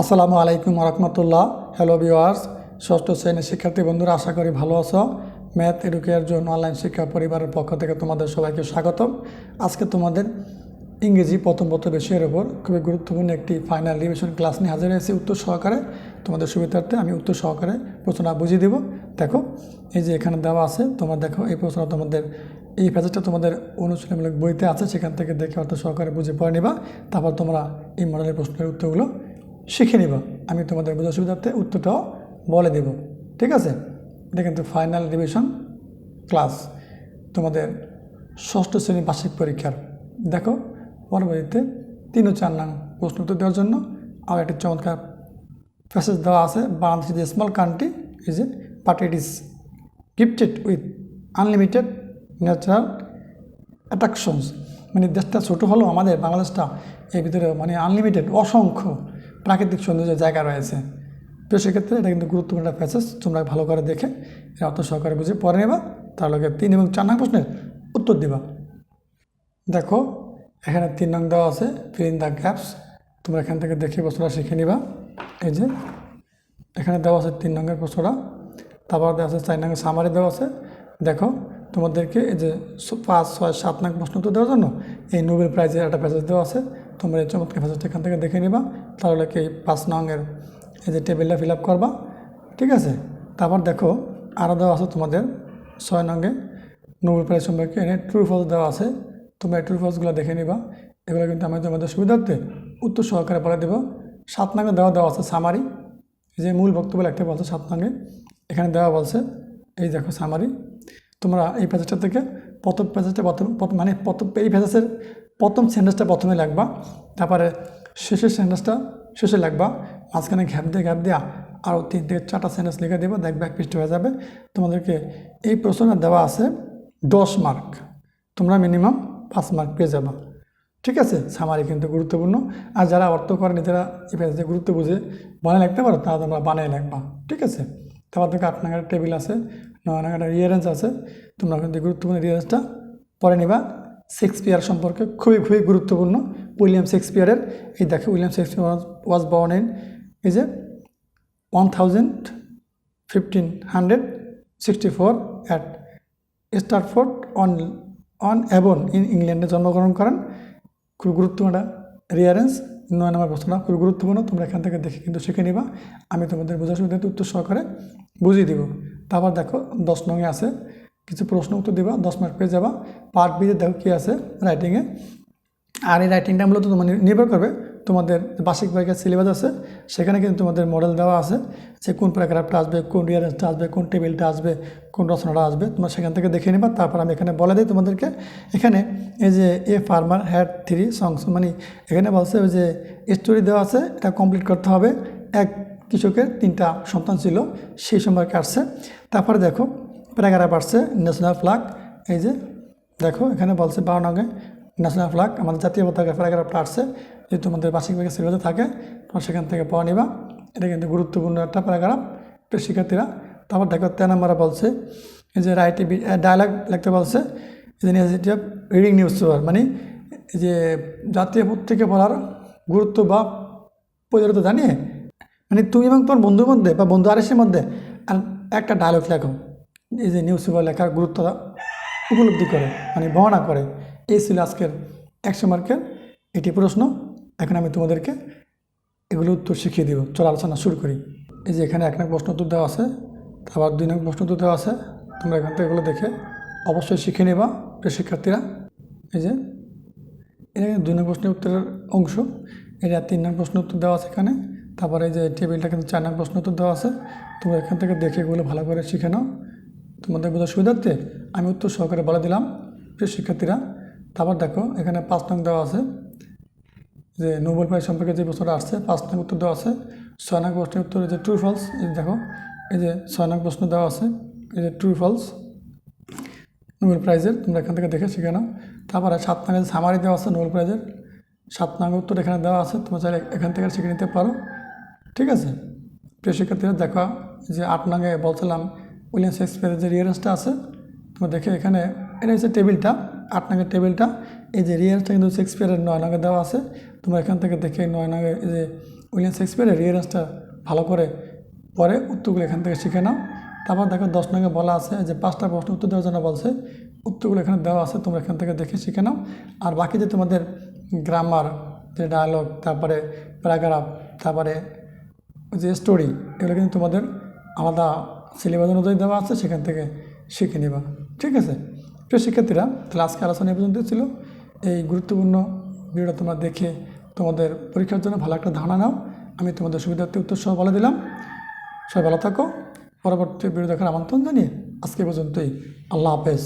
আসসালামু আলাইকুম রহমতুল্লাহ hello viewers ষষ্ঠ শ্রেণির শিক্ষার্থী বন্ধুরা, আশা করি ভালো আছো। ম্যাথ এডুকেয়ার জন্য অনলাইন শিক্ষা পরিবারের পক্ষ থেকে তোমাদের সবাইকে স্বাগতম। আজকে তোমাদের ইংরেজি প্রথম প্রথম বিষয়ের ওপর খুবই গুরুত্বপূর্ণ একটি ফাইনাল রিভিশন ক্লাস নিয়ে হাজির হয়েছি। উত্তর সহকারে তোমাদের সুবিধার্থে আমি উত্তর সহকারে প্রশ্নটা বুঝিয়ে দেব। দেখো, এই যে এখানে দেওয়া আছে, তোমরা দেখো, এই প্রশ্নটা তোমাদের, এই প্যাসেজটা তোমাদের অনুশীলনমূলক বইতে আছে। সেখান থেকে দেখে অর্থ সহকারে বুঝে পড়ে নিবা। তারপর তোমরা এই মডেলের প্রশ্নের উত্তরগুলো শিখে নিবা। আমি তোমাদের বোঝার সুবিধার্থে উত্তরটাও বলে দেব। ঠিক আছে? এটা কিন্তু ফাইনাল রিভিশন ক্লাস তোমাদের ষষ্ঠ শ্রেণির বার্ষিক পরীক্ষার। দেখো, পরবর্তীতে তিন ও চার নাম প্রশ্ন উত্তর দেওয়ার জন্য আর একটি চমৎকার প্যাসেজ দেওয়া আছে। Bangladesh is a small country is a but it is gifted with unlimited natural attractions মানে দেশটা ছোটো হলেও আমাদের, বাংলাদেশটা এর ভিতরে মানে আনলিমিটেড অসংখ্য প্রাকৃতিক সৌন্দর্যের জায়গা রয়েছে। তো সেক্ষেত্রে এটা কিন্তু গুরুত্বপূর্ণ একটা প্যাসেজ তোমরা ভালো করে দেখে অত সহকারে বুঝে পরে নেবা। তার লগে তিন এবং চার নং প্রশ্নের উত্তর দিবা। দেখো, এখানে তিন নং দেওয়া আছে ফিল ইন দ্য গ্যাপস তোমরা এখান থেকে দেখে প্রশ্নটা শিখে নিবা। এই যে, এখানে দেওয়া আছে তিন নঙ্গের প্রশ্নটা। তারপর দেওয়া আছে চার নঙ্গের সামারি দেওয়া আছে। দেখো, তোমাদেরকে এই যে পাঁচ, ছয়, সাত নং প্রশ্ন উত্তর দেওয়ার জন্য এই নোবেল প্রাইজের একটা প্যাসেজ দেওয়া আছে। তোমরা এই চমৎকার প্যাসেজটা এখান থেকে দেখে নিবা। তাহলে কি পাঁচ নংয়ের এই যে টেবিলটা ফিল আপ করবা? ঠিক আছে? তারপর দেখো আরও দেওয়া আছে তোমাদের ছয় নঙ্গে নোবেল প্রাইজ সম্পর্কে এনে ট্রু ফলস দেওয়া আছে। তোমরা ট্রু ফলসগুলো দেখে নিবা। এগুলো কিন্তু আমি তোমাদের সুবিধার্থে উত্তর সহকারে বলে দেবো। সাত নঙ্গে দেওয়া দেওয়া আছে সামারি যে মূল বক্তব্য লিখতে বলছে সাত নঙ্গে এখানে দেওয়া বলছে, এই দেখো সামারি তোমরা এই প্যাসেজটা থেকে প্রথম প্যাসেজটা প্রথম- মানে প্রথম এই প্যাসেজের প্রথম সেন্টেন্সটা প্রথমে লাগবা তারপরে শেষের সেন্টেন্সটা শেষে লাগবা মাঝখানে ঘ্যাপ দিয়ে ঘ্যাপ দেওয়া আরও তিন থেকে চারটা সেন্টেন্স লিখে দেবো, দেখবে এক পৃষ্ঠ হয়ে যাবে। তোমাদেরকে এই প্রশ্নটা দেওয়া আছে, দশ মার্ক তোমরা মিনিমাম পাঁচ মার্ক পেয়ে যাবা। ঠিক আছে? সামারি কিন্তু গুরুত্বপূর্ণ। আর যারা অর্থ করে নিজেরা প্যাসেজে গুরুত্ব বুঝে বানিয়ে লিখতে পারো, তারা তোমরা বানিয়ে লিখবা। ঠিক আছে? তারপর থেকে আট নাগার টেবিল আছে, নয় নাগার রিয়ারেঞ্জ আছে। তোমরা কিন্তু গুরুত্বপূর্ণ রিয়ারেঞ্জটা পরে নিবা। শেক্সপিয়ার সম্পর্কে খুবই খুবই গুরুত্বপূর্ণ। উইলিয়াম শেক্সপিয়ারের, এই দেখো William Shakespeare was born in এই যে one thousand fifteen hundred sixty four at Stratford on on Avon in ইংল্যান্ডে জন্মগ্রহণ করেন। খুব গুরুত্বপূর্ণ রিয়ারেন্স নয় নম্বর প্রশ্নটা খুব গুরুত্বপূর্ণ, তোমরা এখান থেকে দেখে কিন্তু শিখে নিবা। আমি তোমাদের বোঝার সুবিধাতে উত্তর সহকারে বুঝিয়ে দিব। তারপর দেখো, দশ নঙে আছে কিছু প্রশ্ন উত্তর দিবা, দশ মার্ক পেয়ে যাবা। পার্ট বিতে দেখো কী আছে রাইটিংয়ে আর এই রাইটিংটা মূলত তোমার নির্ভর করবে তোমাদের বার্ষিক পরীক্ষার সিলেবাস আছে, সেখানে কিন্তু তোমাদের মডেল দেওয়া আছে যে কোন প্যারাগ্রাফটা আসবে, কোন রিয়ারেন্সটা আসবে, কোন টেবিলটা আসবে, কোন রচনাটা আসবে। তোমরা সেখান থেকে দেখে নিবা, তারপর আমি এখানে বলে দিই তোমাদেরকে। এখানে এই যে a farmer had three sons মানে এখানে বলছে ওই যে স্টোরি দেওয়া আছে, এটা কমপ্লিট করতে হবে। এক কৃষকের তিনটা সন্তান ছিল, সেই সম্পর্কে আসছে। তারপরে দেখো প্যারাগ্রাফ আসছে ন্যাশনাল ফ্ল্যাগ এই যে, দেখো, এখানে বলছে বারো নঙ্গে ন্যাশনাল ফ্ল্যাগ আমাদের জাতীয় পতাকা প্যারাগ্রাফটা আসছে, যদি তোমাদের বার্ষিক পরীক্ষা সিলেবাসে থাকে, তোমরা সেখান থেকে পাওয়া নিবা। এটা কিন্তু গুরুত্বপূর্ণ একটা প্যারাগ্রাফ শিক্ষার্থীরা তারপর দেখো, তেরো নম্বরে বলছে, এই যে রাইটে ডায়লগ লিখতে বলছে যে necessity of reading newspaper মানে এই যে জাতীয় পত্রিকা পড়ার গুরুত্ব বা প্রয়োজনীয়তা জানিয়ে মানে তুমি এবং তোমার বন্ধুর মধ্যে বা বন্ধু আরেসের মধ্যে, আর একটা ডায়লগ লেখো। এই যে নিউজ পেপার লেখার গুরুত্ব উপলব্ধি করে মানে বর্ণনা করে, এই ছিল আজকের একশো মার্কের এটি প্রশ্ন। এখন আমি তোমাদেরকে এগুলো উত্তর শিখিয়ে দিব। চলো আলোচনা শুরু করি। এই যে এখানে এক নং প্রশ্ন উত্তর দেওয়া আছে আবার দুই নং প্রশ্ন উত্তর দেওয়া আছে। তোমরা এখান থেকে এগুলো দেখে অবশ্যই শিখে নেবা, প্রিয় শিক্ষার্থীরা। এই যে, এটা দুই নং প্রশ্নের উত্তরের অংশ। এটা তিন নং প্রশ্ন উত্তর দেওয়া আছে এখানে। তারপরে এই যে টেবিলটা কিন্তু চার নং প্রশ্ন উত্তর দেওয়া আছে। তোমরা এখান থেকে দেখে এগুলো ভালো করে শিখে নাও। তোমাদের বোঝার সুবিধার্থে আমি উত্তর সহকারে বলে দিলাম। প্রিয় শিক্ষার্থীরা, তারপর দেখো, এখানে পাঁচ নং দেওয়া আছে যে নোবেল প্রাইজ সম্পর্কে যে প্রশ্নটা আসছে, পাঁচ নং উত্তর দেওয়া আছে। ছয় নং প্রশ্নের উত্তর যে ট্রু ফলস এই দেখো, এই যে ছয় নং প্রশ্ন দেওয়া আছে, এই যে ট্রু ফলস নোবেল প্রাইজের, তোমরা এখান থেকে দেখে শিখে নাও। তারপরে সাত নাঙের সামারি দেওয়া আছে নোবেল প্রাইজের, সাত নাঙের উত্তর এখানে দেওয়া আছে, তোমরা চাইলে এখান থেকে শিখে নিতে পারো। ঠিক আছে? প্রিয় শিক্ষার্থীরা, দেখো, যে আট নাঙে বলছিলাম উইলিয়াম শেক্সপিয়ারের যে রিয়ারেন্সটা আছে, তোমরা দেখে এখানে, এটা হচ্ছে টেবিলটা আট নাঙের টেবিলটা। এই যে রিয়ারেন্সটা কিন্তু শেক্সপিয়ারের নয় নাঙে দেওয়া আছে। তোমরা এখান থেকে দেখে নয় নাঙে এই যে উইলিয়াম শেক্সপিয়ারের রিয়ারেন্সটা ভালো করে পরে উত্তরগুলো এখান থেকে শিখে নাও। তারপর দেখো দশ নঙ্গে বলা আছে যে পাঁচটা প্রশ্ন উত্তর দেওয়ার জন্য বলছে, উত্তরগুলো এখানে দেওয়া আছে, তোমরা এখান থেকে দেখে শিখে নাও। আর বাকি যে তোমাদের গ্রামার যে ডায়ালগ তারপরে প্যারাগ্রাফ তারপরে যে স্টোরি এগুলো কিন্তু তোমাদের আলাদা সিলেবাস অনুযায়ী দেওয়া আছে, সেখান থেকে শিখে নেবা। ঠিক আছে? প্রিয় শিক্ষার্থীরা, তাহলে আজকে আলোচনা পর্যন্ত ছিল। এই গুরুত্বপূর্ণ ভিডিওটা তোমরা দেখে তোমাদের পরীক্ষার জন্য ভালো একটা ধারণা নাও। আমি তোমাদের সুবিধার্থে উত্তর সহ বলে দিলাম। সবাই ভালো থাকো। পরবর্তী ভিডিও দেখার আমন্ত্রণ জানিয়ে আজকে পর্যন্তই। আল্লাহ হাফেজ।